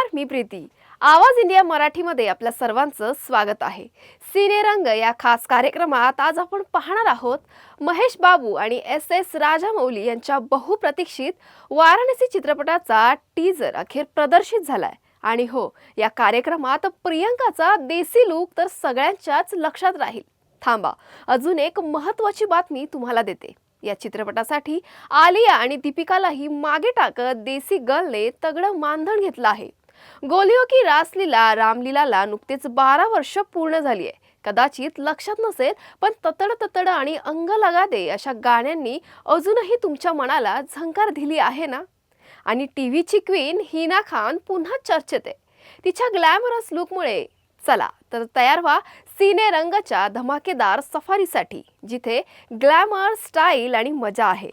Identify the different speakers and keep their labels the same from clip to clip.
Speaker 1: नमस्कार मी प्रीती. आवाज इंडिया मराठीमध्ये आपल्या सर्वांचं स्वागत आहे. सिनेरंग या खास कार्यक्रमात आज आपण पाहणार आहोत महेश बाबू आणि एस एस राजामौली यांच्या बहुप्रतीक्षित वाराणसी चित्रपटाचा टीजर अखेर प्रदर्शित झालाय. आणि हो या कार्यक्रमात प्रियंकाचा देसी लूक तर सगळ्यांच्याच लक्षात राहील. थांबा अजून एक महत्वाची बातमी तुम्हाला देते. या चित्रपटासाठी आलिया आणि दीपिकालाही मागे टाकत देसी गर्लने तगडं मानधन घेतलं आहे. गोलियो की रासलीला रामलीलाला नुकतेच बारा वर्ष पूर्ण झाली आहे. कदाचित लक्षात नसेल पण ततड ततड आणि अंग लगा दे अशा गाण्यांनी अजूनही तुमच्या मनाला झंकार दिली आहे ना? आणि टीव्हीची क्वीन हिना खान पुन्हा चर्चेत आहे. तिच्या ग्लॅमरस लुकमुळे चला तर तयार व्हा सिने रंगच्या धमाकेदार सफारीसाठी जिथे ग्लॅमर स्टाईल आणि मजा आहे.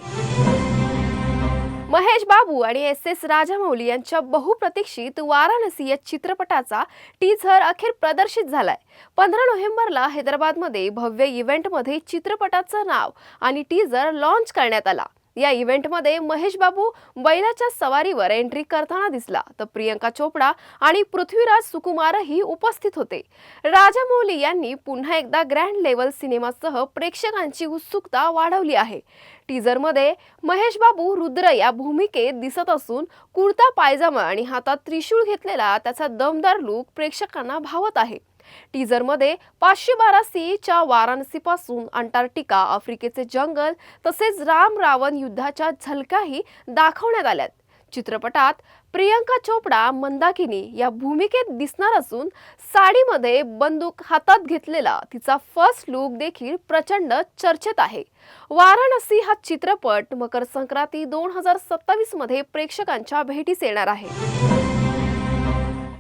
Speaker 1: महेश बाबू आणि एस एस राजामौली यांच्या बहुप्रतीक्षित वाराणसी या चित्रपटाचा टीझर अखेर प्रदर्शित झालाय. पंधरा नोव्हेंबरला हैदराबादमध्ये भव्य इव्हेंटमध्ये चित्रपटाचं नाव आणि टीझर लॉन्च करण्यात आला. या इव्हेंटमध्ये महेश बाबू बैलाच्या सवारीवर एंट्री करताना दिसला. तर प्रियंका चोपडा आणि पृथ्वीराज सुकुमारही उपस्थित होते. राजामौली यांनी पुन्हा एकदा ग्रँड लेवल सिनेमासह प्रेक्षकांची उत्सुकता वाढवली आहे. टीझरमध्ये महेश बाबू रुद्र या भूमिकेत दिसत असून कुर्ता पायजामा आणि हातात त्रिशूळ घेतलेला त्याचा दमदार लूक प्रेक्षकांना भावत आहे. टीझरमध्ये पाचशे बारा सीईच्या वाराणसीपासून अंटार्क्टिका आफ्रिकेचे जंगल तसेच राम रावण युद्धाच्या झलकाही दाखवण्यात आल्यात. चित्रपटात प्रियंका चोपडा मंदाकिनी या भूमिकेत दिसणार असून साडीमध्ये बंदूक हातात घेतलेला तिचा फर्स्ट लुक देखील प्रचंड चर्चेत आहे. वाराणसी हा चित्रपट मकर संक्रांती दोन हजार सत्तावीसमध्ये प्रेक्षकांच्या भेटीस येणार आहे.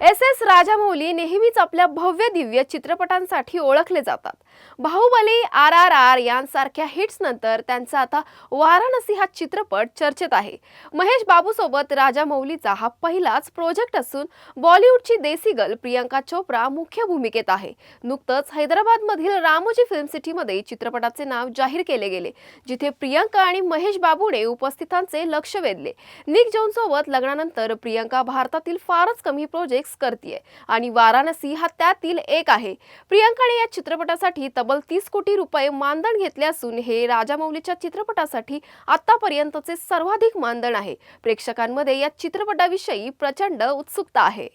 Speaker 1: एस एस राजामौली नेहमीच आपल्या भव्य दिव्य चित्रपटांसाठी ओळखले जातात. बाहुबली आर आर आर यांसारख्या हिट्स नंतर त्यांचा आता वाराणसी हा चित्रपट चर्चेत आहे. महेश बाबूसोबत राजा राजामौलीचा हा पहिलाच प्रोजेक्ट असून बॉलिवूडची देसी गर्ल प्रियंका चोप्रा मुख्य भूमिकेत आहे. नुकतंच हैदराबादमधील रामोजी फिल्म सिटीमध्ये चित्रपटाचे नाव जाहीर केले गेले जिथे प्रियंका आणि महेश बाबूने उपस्थितांचे लक्ष वेधले. निक जोन सोबत लग्नानंतर प्रियंका भारतातील फारच कमी प्रोजेक्ट करते आणि वाराणसी हा त्यातील एक आहे. प्रियंकाने या चित्रपटासाठी तब्बल तीस कोटी रुपये मानधन घेतले असून हे राजामौलीच्या चित्रपटासाठी आतापर्यंतचे सर्वाधिक मानधन आहे. प्रेक्षकांमध्ये या चित्रपटाविषयी प्रचंड उत्सुकता आहे.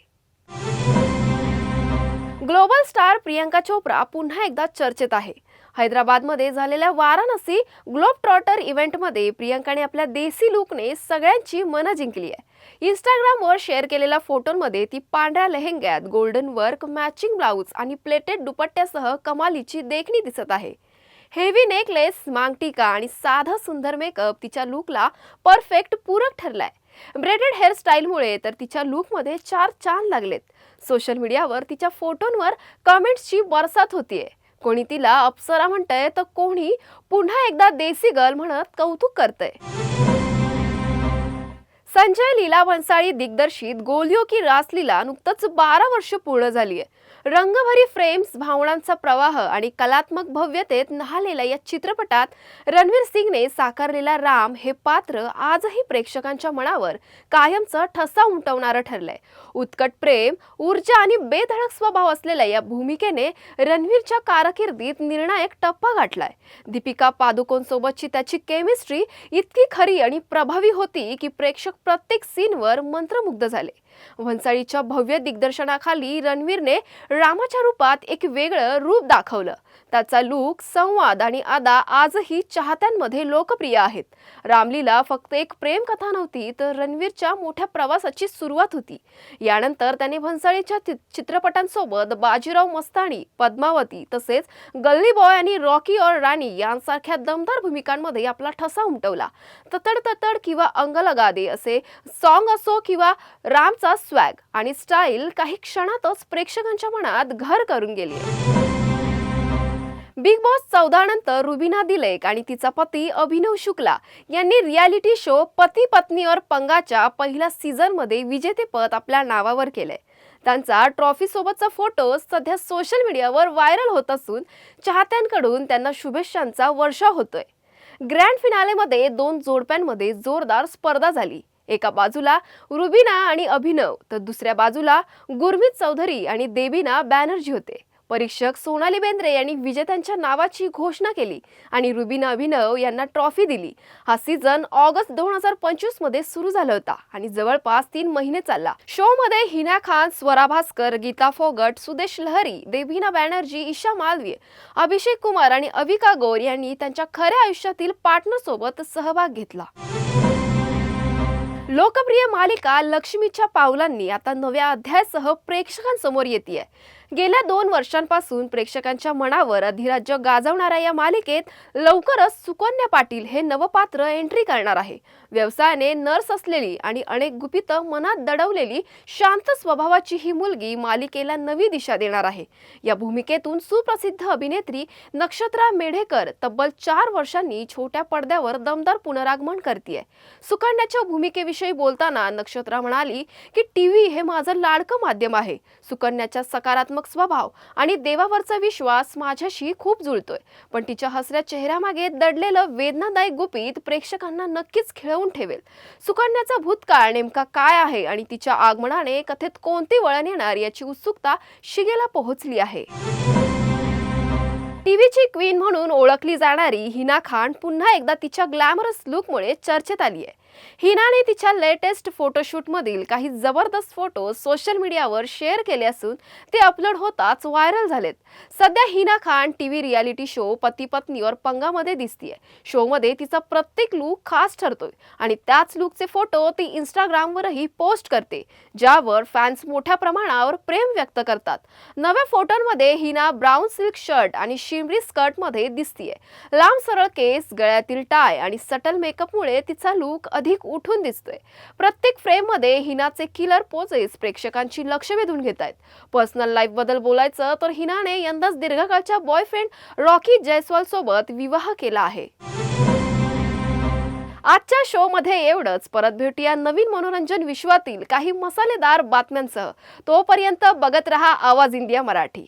Speaker 1: ग्लोबल स्टार प्रियंका चोप्रा पुन्हा एकदा चर्चेत आहे. हैदराबादमध्ये झालेल्या वाराणसी ग्लोब ट्रॉटर इव्हेंटमध्ये प्रियंकाने आपल्या देसी लुकने सगळ्यांची मनं जिंकली आहे. इंस्टाग्रामवर शेअर केलेल्या फोटोंमध्ये ती पांढऱ्या लेहेंग्यात गोल्डन वर्क मॅचिंग ब्लाऊज आणि प्लेटेड दुपट्ट्यासह कमालीची देखणी दिसत आहे. हेवी नेकलेस मांगटिका आणि साधा सुंदर मेकअप तिच्या लुकला परफेक्ट पूरक ठरलाय. ब्रेडेड हेअरस्टाईलमुळे तर तिच्या लुकमध्ये चार चांद लागलेत. सोशल मीडियावर तिच्या फोटोंवर कमेंट्सची बरसात होतीये. कोणी तिला अप्सरा म्हणतंय तर कोणी पुन्हा एकदा देसी गर्ल म्हणत कौतुक करतंय. संजय लीला भन्साळी दिग्दर्शित गोलियो की रासलीला नुकतंच बारा वर्ष पूर्ण झाली आहे. रंगभरी फ्रेम्स भावनांचा प्रवाह आणि कलात्मक भव्यतेत न्हालेल्या या चित्रपटात रणवीर सिंगने साकारलेला राम हे पात्र आजही प्रेक्षकांच्या मनावर कायमचं ठसा उमटवणारं ठरलंय. उत्कट प्रेम ऊर्जा आणि बेधडक स्वभाव असलेल्या या भूमिकेने रणवीरच्या कारकिर्दीत निर्णायक टप्पा गाठलाय. दीपिका पादुकोण सोबतची त्याची केमिस्ट्री इतकी खरी आणि प्रभावी होती की प्रेक्षक प्रत्येक सीनवर मंत्रमुग्ध झाले. भन्साळीच्या भव्य दिग्दर्शनाखाली रणवीरने रामाच्या रूपात एक वेगळं रूप दाखवलं. त्याचा लूक संवाद आणि अदा आजही चाहत्यांमध्ये लोकप्रिय आहेत. रामलीला फक्त एक प्रेम कथा नव्हती तर रणवीरच्या मोठ्या प्रवासाची सुरुवात होती. यानंतर त्याने भन्साळीच्या चित्रपटांसोबत बाजीराव मस्तानी पद्मावती तसेच गल्ली बॉय आणि रॉकी और राणी यांसारख्या दमदार भूमिकांमध्ये आपला ठसा उमटवला. ततड ततड किंवा अंगलगादे असे सॉन्ग असो किंवा रामचा स्वॅग आणि स्टाईल काही क्षणातच प्रेक्षकांच्या मनात घर करून गेली. बिग बॉस चौदा नंतर रुबिना दिलेक आणि तिचा पती अभिनव शुक्ला यांनी रियालिटी शो पती पत्नी और पंगाच्या पहिल्या सीझनमध्ये विजेतेपद आपल्या नावावर केलंय. त्यांचा ट्रॉफी सोबतचा फोटो सध्या सोशल मीडियावर व्हायरल होत असून चाहत्यांकडून त्यांना शुभेच्छांचा वर्षाव होतोय. ग्रँड फिनालेमध्ये दोन जोडप्यांमध्ये जोरदार स्पर्धा झाली. एका बाजूला रुबिना आणि अभिनव तर दुसऱ्या बाजूला गुरमीत चौधरी आणि देबीना बॅनर्जी होते. परीक्षक सोनाली बेंद्रे यांनी विजेत्यांच्या नावाची घोषणा केली आणि रुबिना अभिनव यांना ट्रॉफी दिली. हा सीझन ऑगस्ट दोन हजार पंचवीसमध्ये सुरू झाला होता आणि जवळपास तीन महिने चालला. शो मध्ये हिना खान स्वरा भास्कर गीता फोगट सुदेश लहरी देवीना बॅनर्जी ईशा मालवीय अभिषेक कुमार आणि अविका गौर यांनी त्यांच्या खऱ्या आयुष्यातील पार्टनर सोबत सहभाग घेतला. लोकप्रिय मालिका लक्ष्मीच्या पावलांनी आता नव्या अध्यायासह प्रेक्षकांसमोर येते गेल्या दोन वर्षांपासून प्रेक्षकांच्या मनावर अधिराज्य गाजवणाऱ्या या मालिकेत लवकरच सुकन्या पाटील हे नवपात्र एंट्री करणार आहे. व्यवसायाने नर्स असलेली आणि अनेक गुपितं मनात दडवलेली शांत स्वभावाची ही मुलगी मालिकेला नवी दिशा देणार आहे. या भूमिकेतून सुप्रसिद्ध अभिनेत्री नक्षत्रा मेढेकर तब्बल चार वर्षांनी छोट्या पडद्यावर दमदार पुनरागमन करते सुकन्याच्या भूमिकेविषयी बोलताना नक्षत्रा म्हणाली की टीव्ही हे माझं लाडकं माध्यम आहे. सुकन्याच्या सकारात्मक स्वभाव आणि देवावरचा विश्वास माझ्याशी खूप जुळतोय. पण तिच्या हसऱ्या चेहऱ्यामागे दडलेलं वेदनादायक गुपित प्रेक्षकांना नक्कीच खिळवून ठेवेल. सुकन्याचा भूतकाळ नेमका काय आहे आणि तिच्या आगमनाने कथेत कोणती वळण येणार याची उत्सुकता शिगेला पोहोचली आहे. टीव्हीची क्वीन म्हणून ओळखली जाणारी हिना खान पुन्हा एकदा तिच्या ग्लॅमरस लुकमुळे चर्चेत आली आहे हिनाने तिच्या लेटेस्ट फोटोशूटमधील काही जबरदस्त फोटो सोशल मीडियावर शेअर केले असून ते अपलोड होताच व्हायरल झालेत. सध्या Hina Khan TV reality show पती पत्नीवर पंगामध्ये दिसतीये. शोमध्ये तिचा प्रत्येक लुक खास ठरतोय आणि त्याच लुकचे फोटो ती इंस्टाग्रामवरही पोस्ट करते ज्यावर फॅन्स मोठ्या प्रमाणावर प्रेम व्यक्त करतात. नव्या फोटोंमध्ये हिना ब्राऊन सिल्क शर्ट आणि शिमरी स्कर्टमध्ये दिसतीये. लांब सरळ केस गळ्यातील टाय आणि सटल मेकअपमुळे तिचा लुक अधिक उठून दिसतोय. प्रत्येक फ्रेममध्ये हिनाचे किलर पोजेस प्रेक्षकांची लक्ष वेधून घेत आहेत पर्सनल लाईफबद्दल बोलायचं तर हिनाने यंदाच दीर्घकाळच्या बॉयफ्रेंड रॉकी जयस्वाल सोबत विवाह केला आहे. आजच्या शो मध्ये एवढंच. परत भेटूया नवीन मनोरंजन विश्वातील काही मसालेदार बातम्यांसह. तोपर्यंत बघत रहा आवाज इंडिया मराठी.